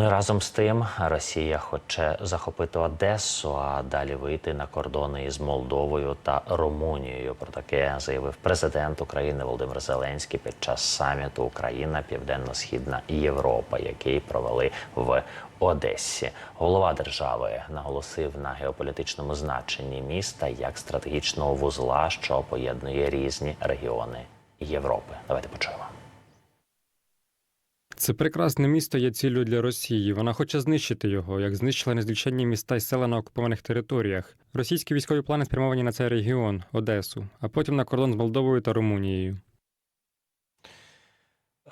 Ну і разом з тим Росія хоче захопити Одесу, а далі вийти на кордони із Молдовою та Румунією. Про таке заявив президент України Володимир Зеленський під час саміту Україна Південно-Східна Європа, який провели в Одесі. Голова держави наголосив на геополітичному значенні міста як стратегічного вузла, що поєднує різні регіони Європи. Давайте почуємо. Це прекрасне місто є ціллю для Росії. Вона хоче знищити його, як знищила незліченні міста й села на окупованих територіях. Російські військові плани спрямовані на цей регіон, Одесу, а потім на кордон з Молдовою та Румунією.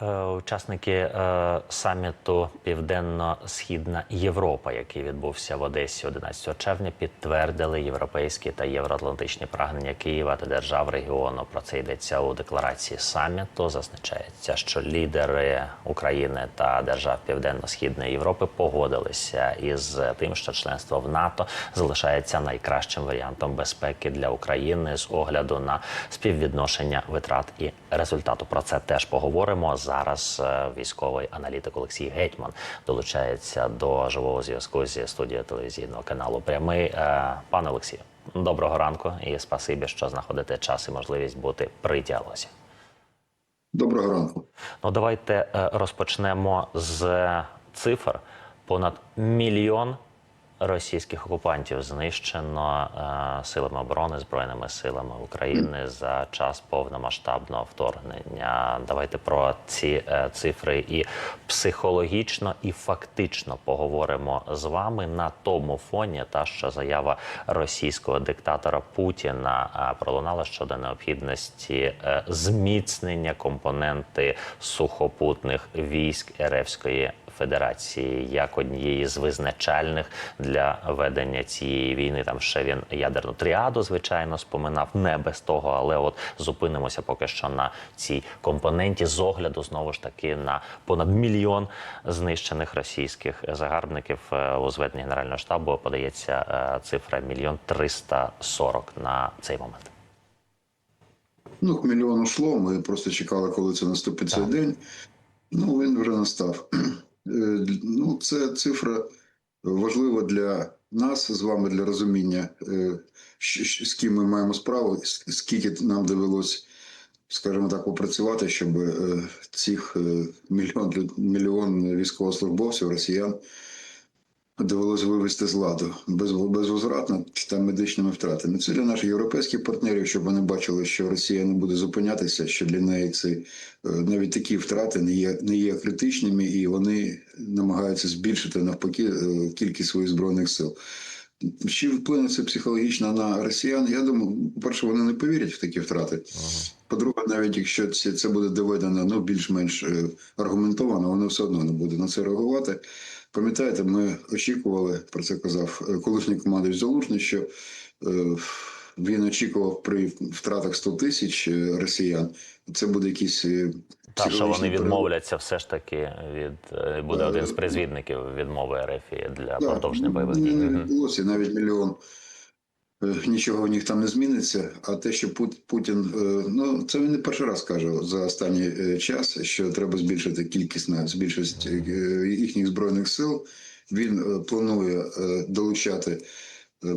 Е, Учасники е, саміту Південно-Східна Європа, який відбувся в Одесі 11 червня, підтвердили європейські та євроатлантичні прагнення Києва та держав регіону. Про це йдеться у декларації саміту. Зазначається, що лідери України та держав Південно-Східної Європи погодилися із тим, що членство в НАТО залишається найкращим варіантом безпеки для України з огляду на співвідношення витрат і результату. Про це теж поговоримо. Зараз е, військовий аналітик Олексій Гетьман долучається до живого зв'язку зі студією телевізійного каналу. Прямий Е, пане Олексію, доброго ранку і спасибі, що знаходите час і можливість бути при діалозі. Доброго ранку. Ну давайте е, розпочнемо з цифр. Понад мільйон російських окупантів знищено е, силами оборони збройними силами України за час повномасштабного вторгнення. Давайте про ці е, цифри і психологічно, і фактично поговоримо з вами на тому фоні, та що заява російського диктатора Путіна е, пролунала щодо необхідності е, зміцнення компоненти сухопутних військ РФської Федерації як однієї з визначальних для ведення цієї війни. Там ще він ядерну тріаду, звичайно, споминав не без того, але от зупинимося поки що на цій компоненті з огляду знову ж таки на понад мільйон знищених російських загарбників Е, у зведенні генерального штабу подається е, цифра мільйон триста сорок на цей момент. Ну, мільйон ушло. Ми просто чекали, коли це наступить цей день. Ну, він вже настав. Е, Ну, це цифра важлива для нас з вами для розуміння, е, з ким ми маємо справу, скільки нам довелось, скажімо так, попрацювати, щоб е, цих мільйон, мільйон військовослужбовців, росіян довелось вивести з ладу без, безвозвратно та медичними втратами. Це для наших європейських партнерів, щоб вони бачили, що Росія не буде зупинятися, що для неї це е, навіть такі втрати не є, не є критичними, і вони намагаються збільшити навпаки е, кількість своїх збройних сил. Чи вплине це психологічно на росіян? Я думаю, по-перше, вони не повірять в такі втрати. По-друге, навіть якщо це, це буде доведено ну, більш-менш е, аргументовано, вони все одно не будуть на це реагувати. Пам'ятаєте, ми очікували, про це казав е, колишній командувач Залужний, що е, він очікував при втратах 100 тисяч е, росіян. Це буде якийсь е, Та що вони відмовляться все ж таки від буде один з призвідників відмови РФ для продовження бойових не- дій. Навіть мільйон. Е, Нічого в них там не зміниться. А те, що Пут- Путін, е, ну це він не перший раз каже за останній е, час, що треба збільшити кількість на збільшість їхніх збройних сил. Він планує долучати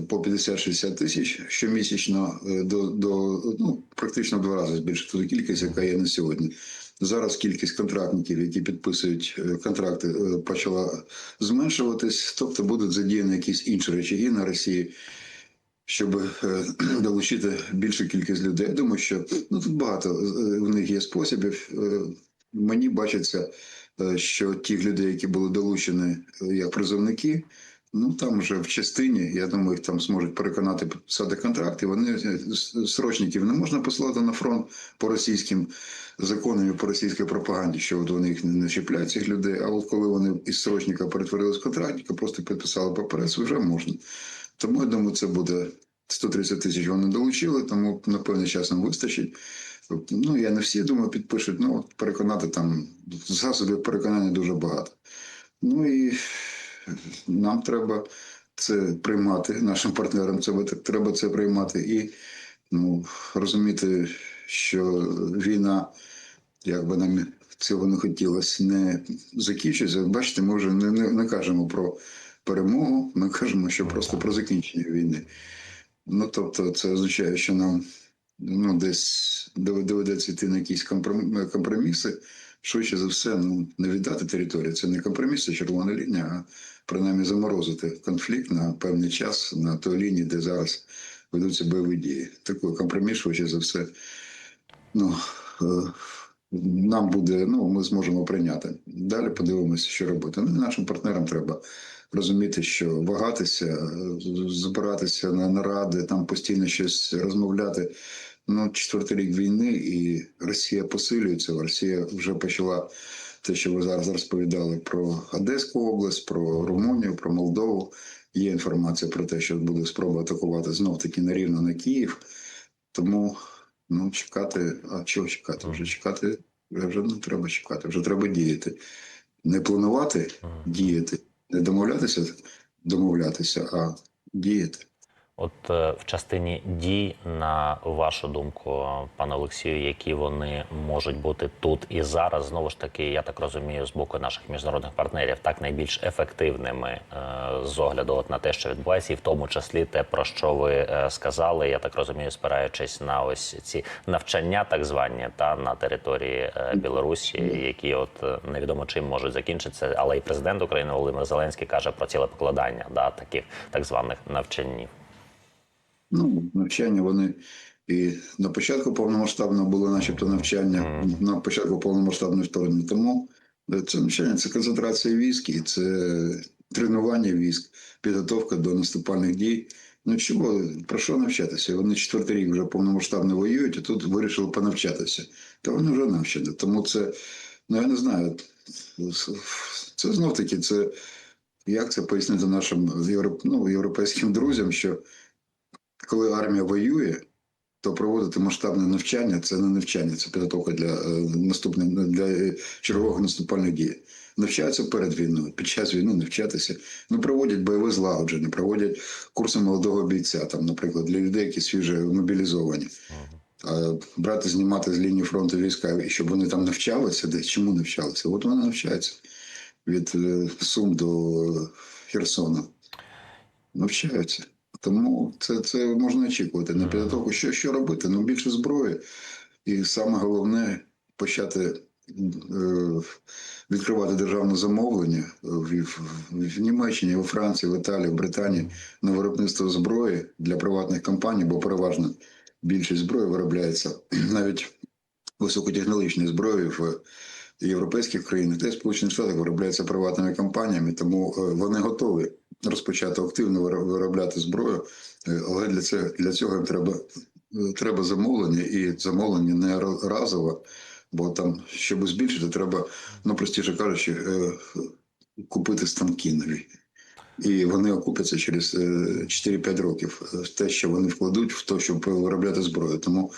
по 50-60 тисяч щомісячно до, до ну практично в два рази збільшити ту кількість, яка є на сьогодні. Зараз кількість контрактників, які підписують контракти, почала зменшуватись, тобто будуть задіяні якісь інші речаги на Росії, щоб е, долучити більшу кількість людей. Я думаю, що ну тут багато е, в них є способів. Е, Мені бачиться, що ті люди, які були долучені як призовники, ну там вже в частині, я думаю, їх там зможуть переконати підписати контракти. Вони срочників не можна посилати на фронт по російським законам і по російській пропаганді, що от вони їх не чіпляють цих людей. А от коли вони із срочника перетворились в контрактника, просто підписали папірець, вже можна. Тому я думаю, це буде 130 тисяч. Вони долучили, тому на певний час їм вистачить. Ну, я не всі думаю, підпишуть. Ну, переконати там засобів переконання дуже багато. Ну і нам треба це приймати, нашим партнерам це треба це приймати і ну, розуміти, що війна, як би нам цього не хотілося, не закінчиться. Бачите, ми вже не, не, не кажемо про перемогу, ми кажемо, що просто про закінчення війни. Ну тобто, це означає, що нам ну, десь доведеться йти на якісь компроміси. Швидше за все, ну не віддати територію. Це не компроміс, це червона лінія, а принаймні заморозити конфлікт на певний час на той лінії, де зараз ведуться бойові дії. Такий компроміс, швидше за все, ну, е, нам буде, ну, ми зможемо прийняти. Далі подивимося, що робити. Ну, нашим партнерам треба розуміти, що вагатися, е, збиратися на наради, там постійно щось розмовляти. Ну, четвертий рік війни, і Росія посилюється. Росія вже почала те, що ви зараз розповідали про Одеську область, про Румунію, про Молдову. Є інформація про те, що буде спроба атакувати знов таки на рівно на Київ. Тому ну, чекати, а чого чекати? Вже чекати, вже не треба чекати, вже треба діяти. Не планувати, діяти, не домовлятися, домовлятися, а діяти. От е, в частині дій, на вашу думку, пане Олексію, які вони можуть бути тут і зараз, знову ж таки, я так розумію, з боку наших міжнародних партнерів, так найбільш ефективними е, з огляду от на те, що відбувається, і в тому числі те, про що ви е, сказали, я так розумію, спираючись на ось ці навчання, так звані, та на території Білорусі, які от невідомо чим можуть закінчитися, але і президент України Володимир Зеленський каже про ціле покладання да, таких так званих навчанів. Ну, навчання вони і на початку повномасштабного було начебто навчання, на початку повномасштабного вторгнення. Тому е, це навчання це концентрація військ і це тренування військ, підготовка до наступальних дій. Ну чого, про що навчатися? Вони четвертий рік вже повномасштабно воюють, а тут вирішили понавчатися. Та вони вже навчені. Тому це, ну я не знаю, це знов таки, це як це пояснити нашим ну, європейським друзям, що коли армія воює, то проводити масштабне навчання це не навчання, це підготовка для е, наступних для е, чергових наступальних дій. Навчаються перед війною, під час війни навчатися. Ну, проводять бойове злагодження, проводять курси молодого бійця, там, наприклад, для людей, які свіже мобілізовані. Брати, знімати з лінії фронту війська, щоб вони там навчалися десь. Чому навчалися? От вони навчаються від е, Сум до Херсона. Навчаються. Тому це, це можна очікувати на підготовку. Що, що робити? Ну, більше зброї. І саме головне почати е, відкривати державне замовлення в, в, в Німеччині, у Франції, в Італії, в Британії на виробництво зброї для приватних компаній, бо переважно більшість зброї виробляється навіть високотехнологічної зброї в європейських країнах та Сполучених Штатах виробляється приватними компаніями, тому е, вони готові розпочати активно виро- виробляти зброю, Е, але для цього для цього їм треба, е, треба замовлення, і замовлення не ра- разово, бо там, щоб збільшити, треба, ну простіше кажучи, купити станки нові. І вони окупяться через е, 4-5 років. Те, що вони вкладуть в те, щоб виробляти зброю. Тому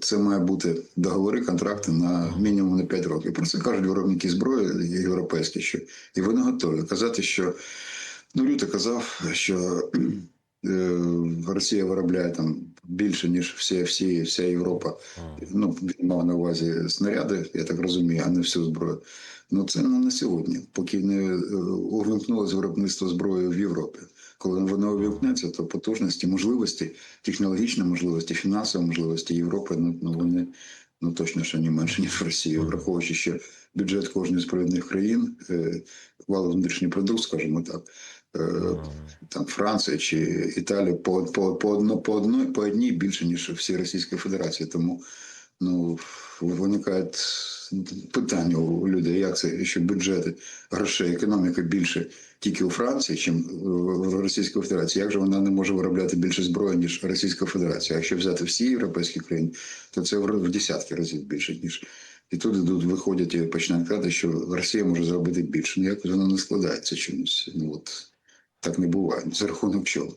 це має бути договори, контракти на мінімум на 5 років. Про це кажуть виробники зброї європейські, що і вони готові казати, що ну Люта казав, що е, Росія виробляє там більше, ніж всі, всі, вся Європа. Ну, він мав на увазі снаряди, я так розумію, а не всю зброю. Ну це не на сьогодні, поки не е, увімкнулося виробництво зброї в Європі. Коли воно увімкнеться, то потужності, можливості, технологічні можливості, фінансові можливості Європи, ну, ну вони ну точно що не менше, ніж в Росії, враховуючи, що бюджет кожної з провідних країн, е, валовий внутрішній продукт, скажімо так, е, там Франція чи Італія по, по, по, одно, по, одной, по одній більше, ніж всі Російські Федерації. Тому ну, виникають питання у людей, як це, що бюджети, грошей, економіка більше тільки у Франції, чим в Російській Федерації. Як же вона не може виробляти більше зброї, ніж Російська Федерація? Якщо взяти всі європейські країни, то це в десятки разів більше, ніж. І тут ідуть, виходять і починають казати, що Росія може зробити більше. Ну, якось воно не складається чомусь. Ну от так не буває. За рахунок чого?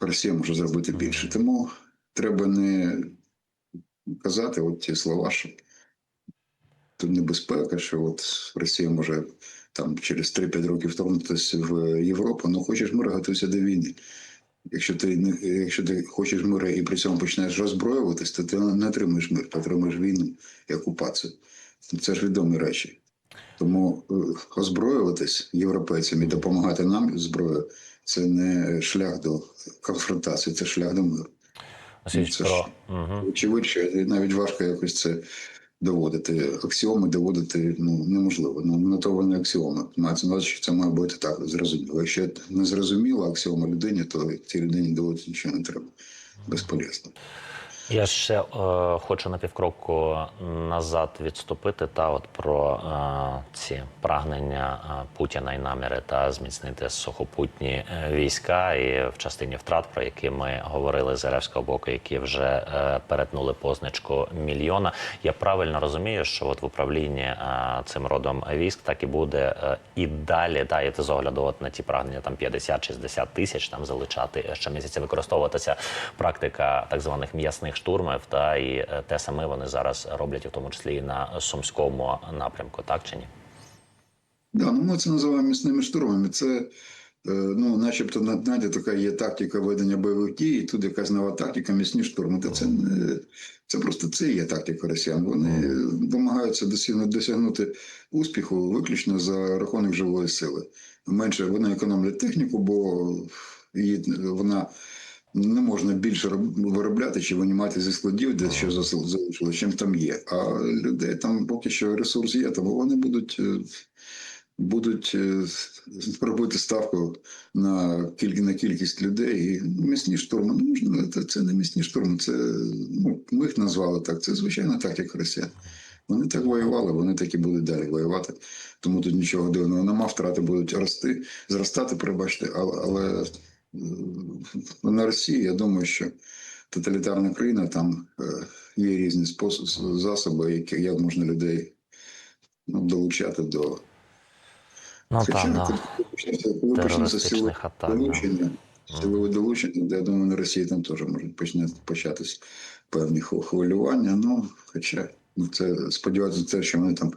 Росія може зробити більше. Тому треба не казати от ті слова, що тут небезпека, що от Росія може там через 3-5 років вторгнутися в Європу. Ну хочеш мира, готуйся до війни. Якщо ти якщо ти хочеш миру і при цьому починаєш роззброюватись, то ти не отримаєш мир, ти отримаєш війну і окупацію. Це ж відомі речі. Тому е, озброюватись європейцям і допомагати нам зброєю це не шлях до конфронтації, це шлях до миру. Васильович, це ж- Угу. Очевидь, що навіть важко якось це доводити. Аксіоми доводити ну, неможливо. Ну, на то вони аксіоми. Мається на що це має бути так зрозуміло. Якщо не зрозуміло аксіома людині, то цій людині доводити нічого не треба. Безполезно. Я ще е, хочу на півкроку назад відступити та от про е, ці прагнення е, Путіна і наміри та зміцнити сухопутні е, війська, і в частині втрат, про які ми говорили з Еревського боку, які вже е, перетнули позначку мільйона. Я правильно розумію, що от в управлінні е, цим родом військ так і буде е, і далі, да, і з огляду от на ті прагнення там 50-60 тисяч там залишати е, щомісяця використовуватися практика так званих м'ясних штурмів, та і е, те саме вони зараз роблять, у тому числі і на сумському напрямку, так чи ні? Да, ну ми це називаємо міцними штурмами. Це е, ну, начебто на знаєте, така є тактика ведення бойових дій, і тут якась нова тактика, міцні штурми. Та це не це просто це є тактика росіян. Вони намагаються досягнути, досягнути успіху виключно за рахунок живої сили. Менше вони економлять техніку, бо її вона. Не можна більше роб- виробляти чи винімати зі складів, де що залишилось, чим там є. А людей там поки що ресурс є, тому вони будуть е, будуть е, робити ставку на кількість на кількість людей. І місні штурми. Ну можна це, це не місні штурми, це ну ми їх назвали так. Це звичайна тактика росіян. Вони так воювали, вони так і будуть далі воювати. Тому тут нічого дивного нема. Втрати будуть рости, зростати, пробачте, але, але на Росії я думаю, що тоталітарна країна там е, є різні способи, засоби, які як можна людей ну, долучати до Ну Хоча, коли почнеться- да. долучення, силове долучення, я думаю, на Росії там теж можуть почне- початись певні хвилювання. Ну, хоча ну, це сподіватися, те, що вони там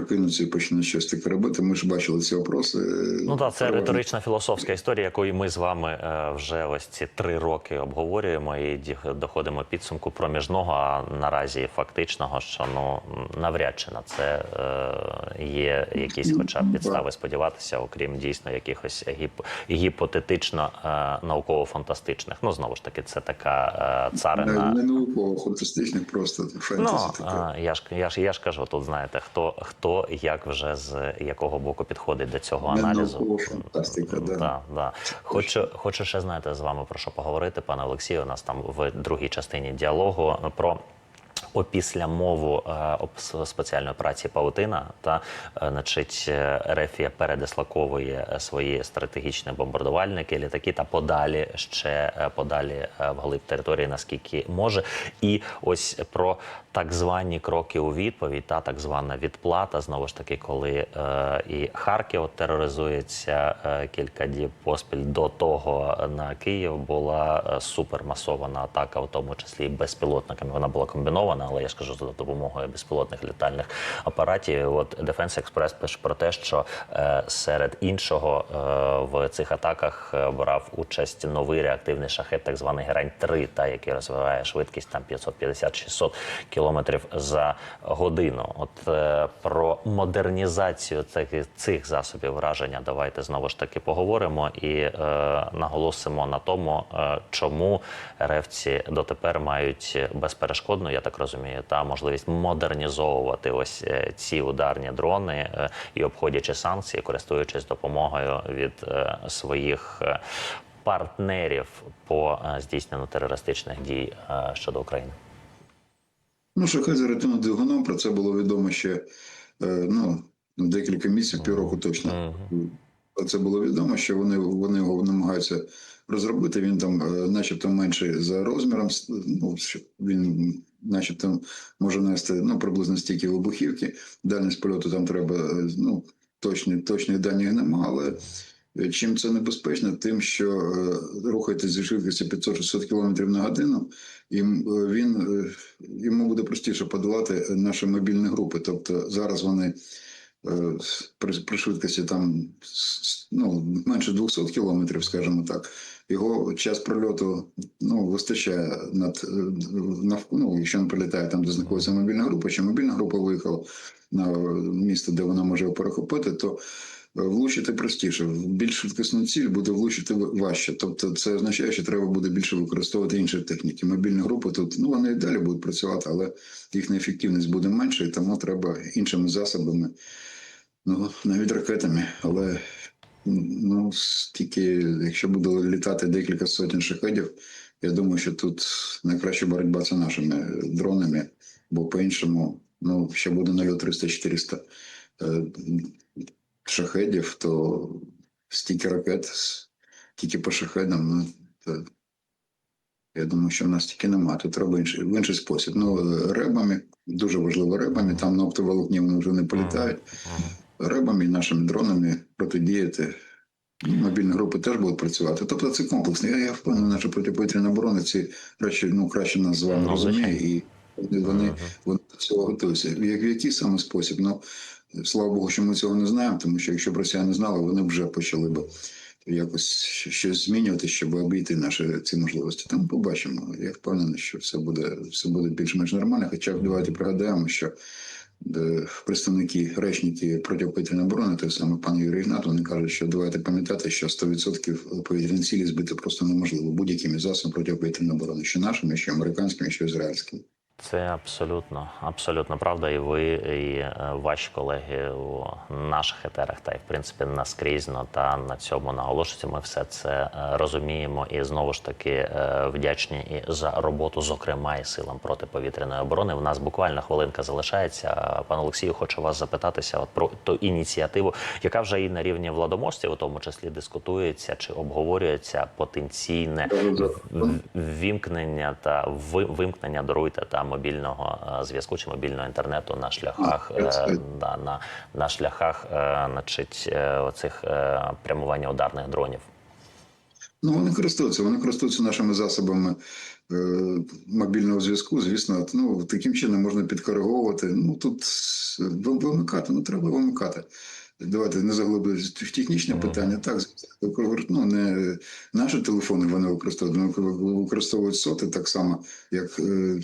прокинуться і почнуть щось таке робити. Ми ж бачили ці опроси. Ну так, це риторична філософська історія, якої ми з вами е, вже ось ці три роки обговорюємо і доходимо підсумку проміжного, а наразі фактичного, що ну навряд чи на це е, є якісь, хоча б підстави сподіватися, окрім дійсно якихось гіп- гіпотетично е, науково-фантастичних. Ну знову ж таки, це така е, Не, царина. не науково, фантастичних, просто фентезі Ну, таке. я ж я ж я ж кажу, тут знаєте, хто хто як вже з якого боку підходить до цього аналізу. фантастика, да. Да, да. Хочу, хочу ще знаєте з вами про що поговорити, пане Олексію. У нас там в другій частині діалогу про. Опісля мову е, спеціальної операції Паутина та е, значить е, Рефія передислоковує е, свої стратегічні бомбардувальники, літаки та подалі ще подалі е, вглиб території, наскільки може. І ось про так звані кроки у відповідь, та так звана відплата. Знову ж таки, коли е, і Харків тероризується е, кілька діб поспіль до того на Київ була супермасована атака, в тому числі і безпілотниками. Вона була комбінована, але я ж кажу за допомогою безпілотних літальних апаратів. От Defense Express пише про те, що е, серед іншого е, в цих атаках е, брав участь новий реактивний шахет, так званий Герань 3 та який розвиває швидкість там 550-600 кілометрів за годину. От е, про модернізацію цих, цих засобів враження давайте знову ж таки поговоримо і е, наголосимо на тому, е, чому ревці дотепер мають безперешкодну, я так розумію, та можливість модернізовувати ось е, ці ударні дрони е, і обходячи санкції, користуючись допомогою від е, своїх. Партнерів по здійсненню терористичних дій щодо України. Ну, шахет з реактивним двигуном, про це було відомо ще ну, декілька місяців, півроку точно. Про Це було відомо, що вони, вони його намагаються розробити. Він там, начебто, менший за розміром. Ну, він, начебто, може нести ну, приблизно стільки вибухівки. Дальність польоту там треба, е, ну, точні, точних даних нема, але. е, Чим це небезпечно? Тим, що е, рухаєтесь зі швидкістю 500-600 км на годину, і він йому буде простіше подолати наші мобільні групи. Тобто зараз вони при, при швидкості там ну, менше 200 кілометрів, скажімо так, його час прольоту ну, вистачає над е, ну, якщо він прилітає там, де знаходиться мобільна група, чи мобільна група виїхала на місце, де вона може його перехопити, то е, влучити простіше. Більш швидкісну ціль буде влучити важче. Тобто, це означає, що треба буде більше використовувати інші техніки. Мобільні групи тут ну вони і далі будуть працювати, але їхня ефективність буде менше, і тому треба іншими засобами, ну навіть ракетами. Але ну тільки якщо буде літати декілька сотень шахедів, я думаю, що тут найкраща боротьба це нашими дронами, бо по-іншому ну ще буде нальот 300-400 е, шахедів, то стільки ракет, тільки по шахедам, ну, то, я думаю, що в нас тільки немає. Тут треба інший, в інший спосіб. Ну, ребами, дуже важливо ребами, там на оптоволокні вони вже не політають. Ребами і нашими дронами протидіяти. Ну, Мобільні групи теж будуть працювати. Тобто це комплексно. Я, я впевнений, що протиповітряна оборона ці краще, ну, краще нас з вами розуміє, і вони, вони до цього готуються. В, як- в який саме спосіб? Ну, слава Богу, що ми цього не знаємо, тому що якщо б росіяни знали, вони б вже почали б якось щось змінювати, щоб обійти наші ці можливості. Там побачимо. Я впевнений, що все буде, все буде більш-менш нормально. Хоча давайте пригадаємо, що представники речники протиповітряної оборони, той саме пан Юрій Ігнат, вони кажуть, що давайте пам'ятати, що 100% повітряні цілі збити просто неможливо будь-якими засобами протиповітряної оборони, що нашими, що американськими, що ізраїльськими. Це абсолютно, абсолютно правда. І ви, і е, ваші колеги у наших етерах, та й в принципі наскрізно та на цьому наголошується. Ми все це е, розуміємо і знову ж таки е, вдячні і за роботу, зокрема і силам протиповітряної оборони. У нас буквально хвилинка залишається. Пане Олексію, хочу вас запитатися от про ту ініціативу, яка вже і на рівні владомостів, у тому числі дискутується чи обговорюється потенційне в- ввімкнення та ви- вимкнення даруйте та мобільного е, зв'язку чи мобільного інтернету на шляхах А, е, да, на, на шляхах е, значить, оцих прямування ударних дронів. Ну, вони користуються, вони користуються нашими засобами е, мобільного зв'язку. Звісно, ну таким чином можна підкориговувати. Ну тут вимикати, ну треба вимикати. Давайте не заглиблюватися в технічне питання. Так, ну, не наші телефони вони використовують, вони використовують соти так само, як е,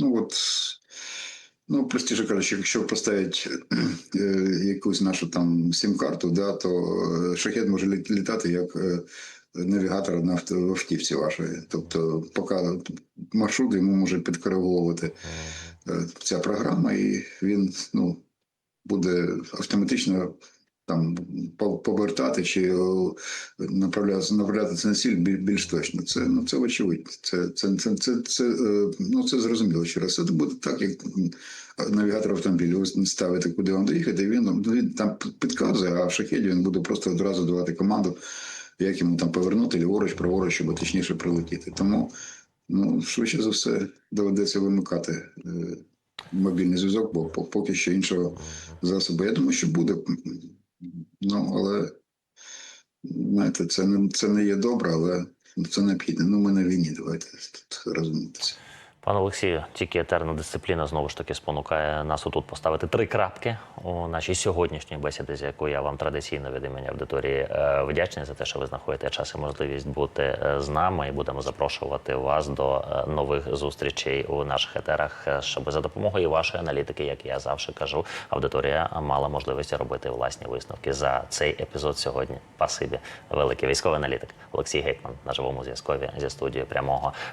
ну от. Ну, простіше кажучи, якщо поставити е, якусь нашу там сім-карту, да, то е, шахет може літати як е, навігатор на автівці вашої. Тобто, поки маршрут йому може підкориговувати ця програма, і він ну, буде автоматично там повертати чи направляти, направляти це на ціль біль- більш точно. Це ну це очевидно. Це це, це, це, це, е, ну це зрозуміло. Ще раз це буде так, як навігатор автомобіля. Ви ставите, куди вам доїхати, він, ну, він там підказує, а в шахеді він буде просто одразу давати команду, як йому там повернути ліворуч, праворуч, щоб точніше прилетіти. Тому ну швидше за все доведеться вимикати. е, Мобільний зв'язок, бо поки що іншого засобу. Я думаю, що буде. Ну, але знаєте, це не, це не є добре, але це необхідно. Ну, ми на війні, давайте тут розумітися. Пане Олексію, тільки етерна дисципліна знову ж таки спонукає нас отут поставити три крапки у нашій сьогоднішній бесіді, з якою я вам традиційно від імені аудиторії е, вдячний за те, що ви знаходите час і можливість бути е, з нами, і будемо запрошувати вас до е, нових зустрічей у наших етерах, щоб за допомогою вашої аналітики, як я завжди кажу, аудиторія мала можливість робити власні висновки за цей епізод сьогодні. Пасибі, великий військовий аналітик Олексій Гетьман на живому зв'язкові зі студією прямого